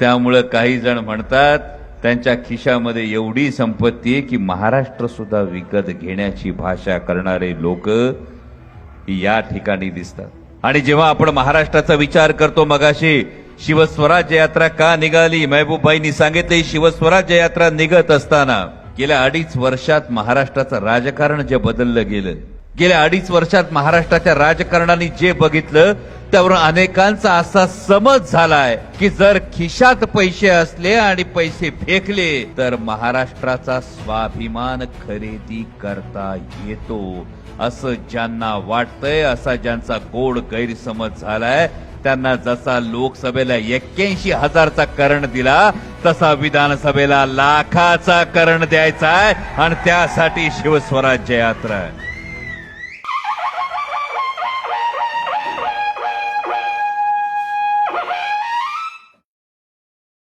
त्यामुळं काही जण म्हणतात त्यांच्या खिशामध्ये एवढी संपत्ती आहे की महाराष्ट्र सुद्धा विकत घेण्याची भाषा करणारे लोक या ठिकाणी दिसतात. आणि जेव्हा आपण महाराष्ट्राचा विचार करतो मगाशी शिवस्वराज्य यात्रा का निघाली? महबूबाईंनी सांगितले शिवस्वराज्य यात्रा निघत असताना गेल्या अडीच वर्षात महाराष्ट्राचं राजकारण जे बदललं गेलं गेल्या अडीच वर्षात महाराष्ट्राच्या राजकारणाने जे बघितलं त्यावरून अनेकांचा असा समज झालाय की जर खिशात पैसे असले आणि पैसे फेकले तर महाराष्ट्राचा स्वाभिमान खरेदी करता येतो. असं ज्यांना वाटतंय असा ज्यांचा गोड गैरसमज झालाय त्यांना जसा लोकसभेला एक्क्याऐंशी हजारचा करण दिला तसा विधानसभेला लाखाचा करण द्यायचा आहे आणि त्यासाठी शिवस्वराज्य यात्रा आहे.